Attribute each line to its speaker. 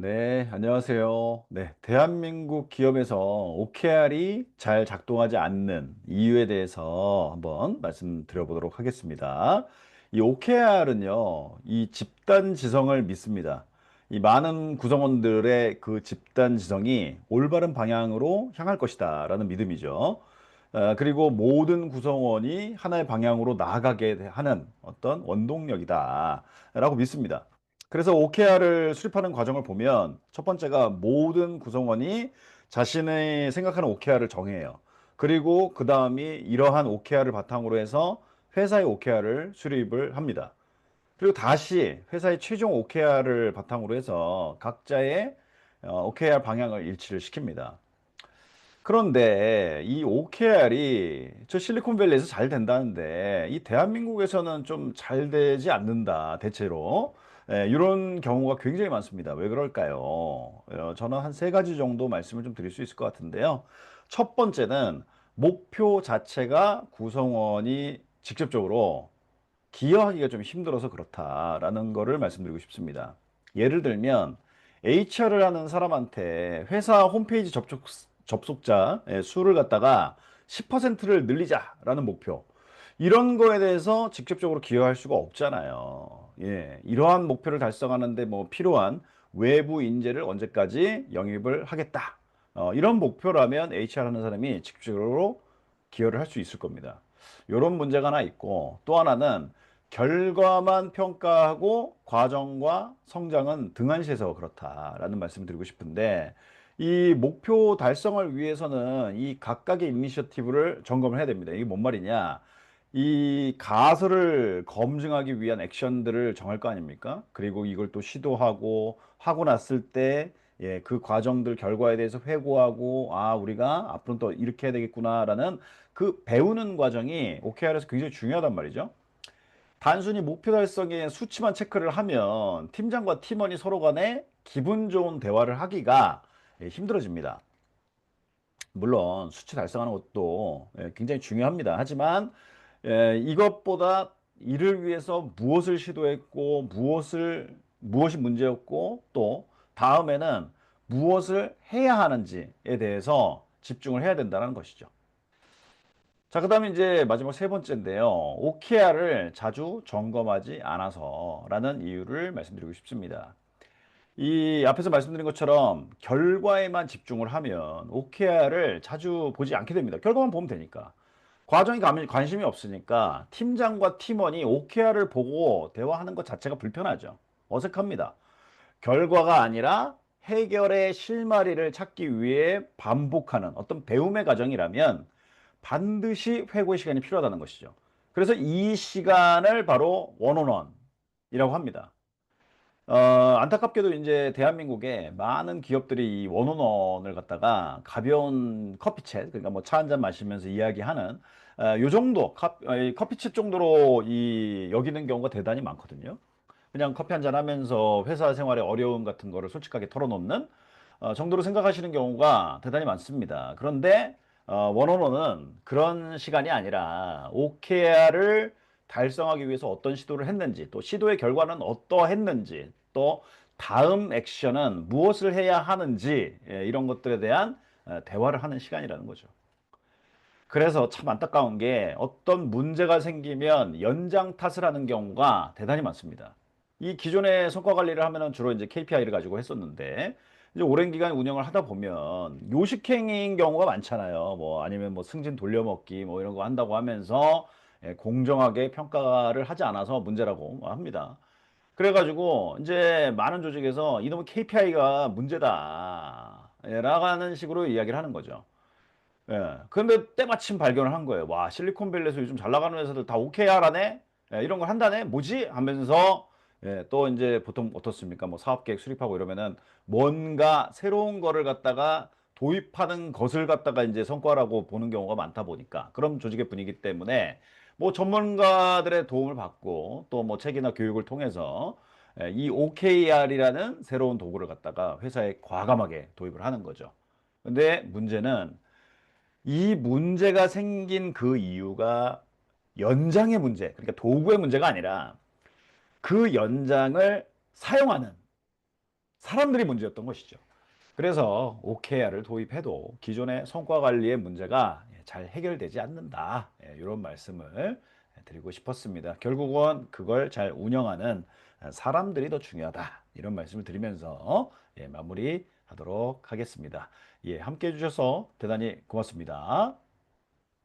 Speaker 1: 네, 안녕하세요. 네, 대한민국 기업에서 OKR이 잘 작동하지 않는 이유에 대해서 한번 말씀드려보도록 하겠습니다. 이 OKR은요, 이 집단 지성을 믿습니다. 이 많은 구성원들의 그 집단 지성이 올바른 방향으로 향할 것이다 라는 믿음이죠. 어, 그리고 모든 구성원이 하나의 방향으로 나아가게 하는 어떤 원동력이다 라고 믿습니다. 그래서 OKR을 수립하는 과정을 보면 첫 번째가 모든 구성원이 자신의 생각하는 OKR을 정해요. 그리고 그 다음이 이러한 OKR을 바탕으로 해서 회사의 OKR을 수립을 합니다. 그리고 다시 회사의 최종 OKR을 바탕으로 해서 각자의 OKR 방향을 일치를 시킵니다. 그런데 이 OKR이 저 실리콘밸리에서 잘 된다는데 이 대한민국에서는 좀 잘 되지 않는다 대체로 예, 이런 경우가 굉장히 많습니다. 왜 그럴까요? 어, 저는 한 세 가지 정도 말씀을 좀 드릴 수 있을 것 같은데요. 첫 번째는 목표 자체가 구성원이 직접적으로 기여하기가 좀 힘들어서 그렇다라는 거를 말씀드리고 싶습니다. 예를 들면 HR을 하는 사람한테 회사 홈페이지 접촉, 접속자 예, 수를 갖다가 10%를 늘리자라는 목표. 이런 거에 대해서 직접적으로 기여할 수가 없잖아요. 예, 이러한 목표를 달성하는데 뭐 필요한 외부 인재를 언제까지 영입을 하겠다. 어, 이런 목표라면 HR 하는 사람이 직접적으로 기여를 할 수 있을 겁니다. 이런 문제가 하나 있고 또 하나는 결과만 평가하고 과정과 성장은 등한시해서 그렇다라는 말씀을 드리고 싶은데 이 목표 달성을 위해서는 이 각각의 이니셔티브를 점검을 해야 됩니다. 이게 뭔 말이냐? 이 가설을 검증하기 위한 액션들을 정할 거 아닙니까? 그리고 이걸 또 시도하고 하고 났을 때 예, 그 과정들 결과에 대해서 회고하고 아 우리가 앞으로 또 이렇게 해야 되겠구나라는 그 배우는 과정이 OKR에서 굉장히 중요하단 말이죠. 단순히 목표 달성의 수치만 체크를 하면 팀장과 팀원이 서로 간에 기분 좋은 대화를 하기가 예, 힘들어집니다. 물론 수치 달성하는 것도 예, 굉장히 중요합니다. 하지만 예, 이것보다 이를 위해서 무엇을 시도했고 무엇을 무엇이 문제였고 또 다음에는 무엇을 해야 하는지에 대해서 집중을 해야 된다는 것이죠. 자, 그 다음에 이제 마지막 세 번째인데요. OKR을 자주 점검하지 않아서 라는 이유를 말씀드리고 싶습니다. 이 앞에서 말씀드린 것처럼 결과에만 집중을 하면 OKR을 자주 보지 않게 됩니다. 결과만 보면 되니까. 과정에 관심이 없으니까 팀장과 팀원이 OKR을 보고 대화하는 것 자체가 불편하죠. 어색합니다. 결과가 아니라 해결의 실마리를 찾기 위해 반복하는 어떤 배움의 과정이라면 반드시 회고의 시간이 필요하다는 것이죠. 그래서 이 시간을 바로 원온원이라고 합니다. 어, 안타깝게도 이제 대한민국에 많은 기업들이 이 원온원을 갖다가 가벼운 커피챗, 그러니까 뭐차한잔 마시면서 이야기하는 어, 요 정도 커피챗 정도로 이 여기는 경우가 대단히 많거든요. 그냥 커피 한잔 하면서 회사 생활의 어려움 같은 거를 솔직하게 털어놓는 어, 정도로 생각하시는 경우가 대단히 많습니다. 그런데 어, 원원원은 그런 시간이 아니라 OKR을 달성하기 위해서 어떤 시도를 했는지 또 시도의 결과는 어떠했는지 또 다음 액션은 무엇을 해야 하는지 예, 이런 것들에 대한 어, 대화를 하는 시간이라는 거죠. 그래서 참 안타까운 게 어떤 문제가 생기면 연장 탓을 하는 경우가 대단히 많습니다. 이 기존의 성과 관리를 하면은 주로 이제 KPI를 가지고 했었는데 이제 오랜 기간 운영을 하다 보면 요식행위인 경우가 많잖아요. 뭐 아니면 뭐 승진 돌려먹기 뭐 이런 거 한다고 하면서 예, 공정하게 평가를 하지 않아서 문제라고 합니다. 그래가지고 이제 많은 조직에서 이놈의 KPI가 문제다. 라는 식으로 이야기를 하는 거죠. 예. 근데 때마침 발견을 한 거예요. 와, 실리콘밸리에서 요즘 잘 나가는 회사들 다 OKR하네? 예, 이런 걸 한다네? 뭐지? 하면서 예, 또 이제 보통 어떻습니까? 뭐 사업 계획 수립하고 이러면은 뭔가 새로운 거를 갖다가 도입하는 것을 갖다가 이제 성과라고 보는 경우가 많다 보니까 그런 조직의 분위기 때문에 뭐 전문가들의 도움을 받고 또 뭐 책이나 교육을 통해서 예, 이 OKR이라는 새로운 도구를 갖다가 회사에 과감하게 도입을 하는 거죠. 근데 문제는 이 문제가 생긴 그 이유가 연장의 문제, 그러니까 도구의 문제가 아니라 그 연장을 사용하는 사람들이 문제였던 것이죠. 그래서 OKR을 도입해도 기존의 성과 관리의 문제가 예, 잘 해결되지 않는다. 예, 이런 말씀을 드리고 싶었습니다. 결국은 그걸 잘 운영하는 사람들이 더 중요하다. 이런 말씀을 드리면서 예, 마무리 하도록 하겠습니다. 예, 함께 해주셔서 대단히 고맙습니다.